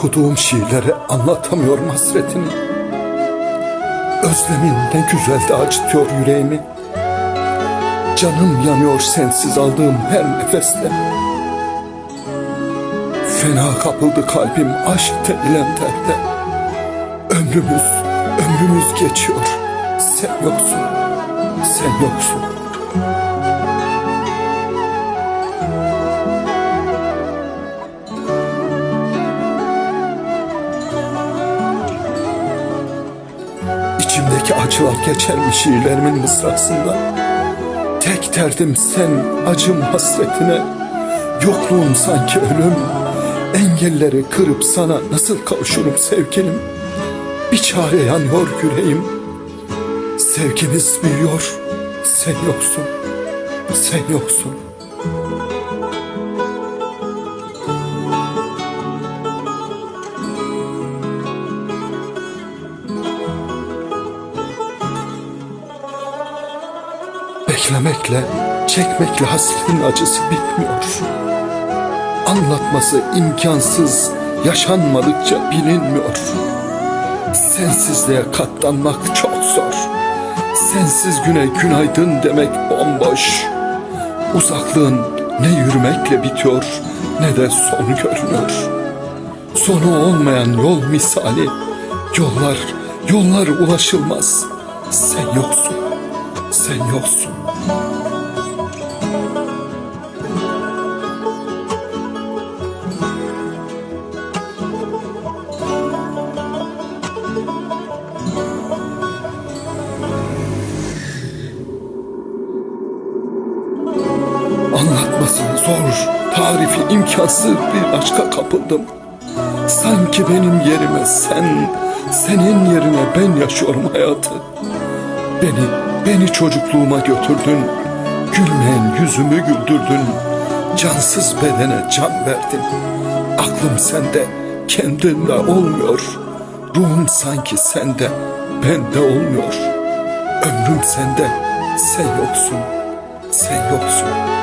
Okuduğum şiirlere anlatamıyorum hasretini. Özlemin ne güzel de acıtıyor yüreğimi. Canım yanıyor sensiz aldığım her nefeste. Fena kapıldı kalbim aşk denilen derde. Ömrümüz, ömrümüz geçiyor. Sen yoksun, sen yoksun. İçimdeki acılar geçer mi şiirlerimin mısrasında? Tek derdim sen acım hasretine, yokluğun sanki ölüm. Engelleri kırıp sana nasıl kavuşurum sevgilim? Bir çare yanıyor yüreğim. Sevgimiz büyüyor, sen yoksun, sen yoksun. Beklemekle, çekmekle hasretin acısı bitmiyor. Anlatması imkansız, yaşanmadıkça bilinmiyor. Sensizliğe katlanmak çok zor. Sensiz güne günaydın demek bomboş. Uzaklığın ne yürümekle bitiyor ne de sonu görünüyor. Sonu olmayan yol misali, yollar, yollar ulaşılmaz. Sen yoksun, sen yoksun. Anlatması zor, tarifi imkansız bir aşka kapıldım. Sanki benim yerime sen, senin yerine ben yaşıyorum hayatı. Beni, beni çocukluğuma götürdün. Gülmeyen yüzümü güldürdün. Cansız bedene can verdin. Aklım sende, kendinde olmuyor. Ruhum sanki sende, bende olmuyor. Ömrüm sende, sen yoksun, sen yoksun.